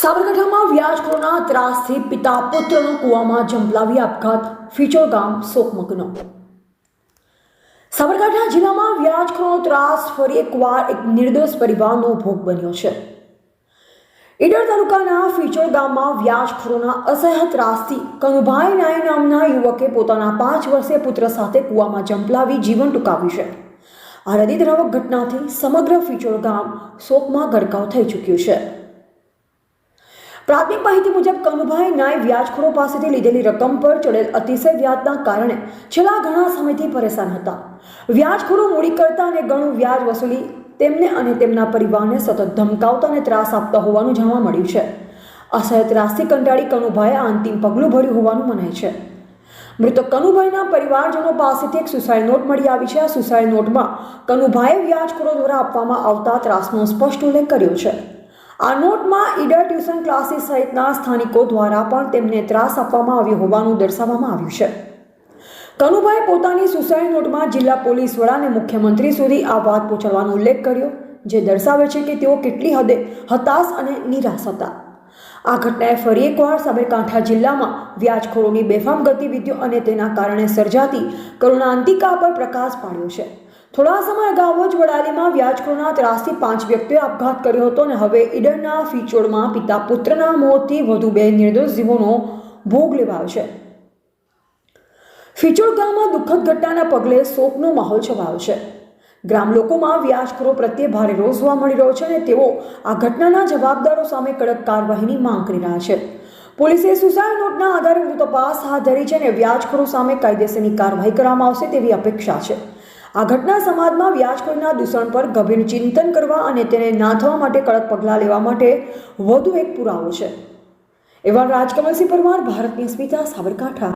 સાબરકાંઠામાં વ્યાજખોરોના ત્રાસથી પિતા પુત્રનો કૂવામાં જંપલાવી આપઘાત. ફીચો ગામ શોકમગ્ન. સાબરકાંઠા જિલ્લામાં વ્યાજખોરનો ત્રાસ ફરી એકવાર એક નિર્દોષ પરિવારનો ભોગ બન્યો છે. ઈડર તાલુકાના ફીચોર ગામમાં વ્યાજખોરોના અસહ્ય ત્રાસથી કનુભાઈ નાય નામના યુવકે પોતાના પાંચ વર્ષીય પુત્ર સાથે કૂવામાં જંપલાવી જીવન ટૂંકાવ્યું છે. આ હૃદયદ્રાવક ઘટનાથી સમગ્ર ફીચોર ગામ શોકમાં ગરકાવ થઈ ચૂક્યું છે. પ્રાથમિક માહિતી મુજબ, કનુભાઈ નાય વ્યાજખોરો પાસેથી લીધેલી રકમ પર ચડેલ અતિશય વ્યાજના કારણે છેલ્લા ઘણા સમયથી પરેશાન હતા. વ્યાજખોરો મૂડી કરતા અને ઘણું વ્યાજ વસૂલી તેમને અને તેમના પરિવારને સતત ધમકાવતા અને ત્રાસ આપતા હોવાનું જાણવા મળ્યું છે. અસહ્ય ત્રાસથી કંટાળી કનુભાઈએ અંતિમ પગલું ભર્યું હોવાનું મનાય છે. મૃતક કનુભાઈના પરિવારજનો પાસેથી એક સુસાઇડ નોટ મળી આવી છે. આ સુસાઇડ નોટમાં કનુભાઈએ વ્યાજખોરો દ્વારા આપવામાં આવતા ત્રાસનો સ્પષ્ટ ઉલ્લેખ કર્યો છે. આ નોટમાં ઈડા ટ્યુશન ક્લાસીસ સહિતના સ્થાનિકો દ્વારા પણ તેમને ત્રાસ આપવામાં આવ્યો હોવાનું દર્શાવવામાં આવ્યું છે. કનુભાઈ પોતાની સુસાઇડ નોટમાં જિલ્લા પોલીસ વડાને મુખ્યમંત્રી સુધી આ વાત પહોંચાડવાનો ઉલ્લેખ કર્યો, જે દર્શાવે છે કે તેઓ કેટલી હદે હતાશ અને નિરાશ હતા. આ ઘટનાએ ફરી એકવાર સાબરકાંઠા જિલ્લામાં વ્યાજખોરોની બેફામ ગતિવિધિઓ અને તેના કારણે સર્જાતી કરુણાંતિકા પર પ્રકાશ પાડ્યો છે. થોડા સમય અગાઉ જ વડાલીમાં વ્યાજખોરના ત્રાસથી પાંચ વ્યક્તિઓએ આપઘાત કર્યો હતો અને હવે ઈડરના ફીચોડમાં પિતા પુત્રના મોતથી વધુ બે નિર્દોષ જીવોનો ભોગ લેવાયો છે. ફીચોડ ગામમાં દુઃખદ ઘટનાના પગલે શોકનો માહોલ છવાયો છે. ગ્રામ લોકોમાં વ્યાજખોરો પ્રત્યે ભારે રોષ જોવા મળી રહ્યો છે અને તેઓ આ ઘટનાના જવાબદારો સામે કડક કાર્યવાહીની માંગ કરી રહ્યા છે. પોલીસે સુસાઇડ નોટના આધારે વધુ તપાસ હાથ ધરી છે અને વ્યાજખોરો સામે કાયદેસરની કાર્યવાહી કરવામાં આવશે તેવી અપેક્ષા છે. આ ઘટના સમાજમાં વ્યાજખોરીના દૂષણ પર ગંભીર ચિંતન કરવા અને તેને નાથવા માટે કડક પગલાં લેવા માટે વધુ એક પુરાવો છે. એવા રાજકમલસિંહ પરમાર ભારતની સ્મિતા સાબરકાંઠા.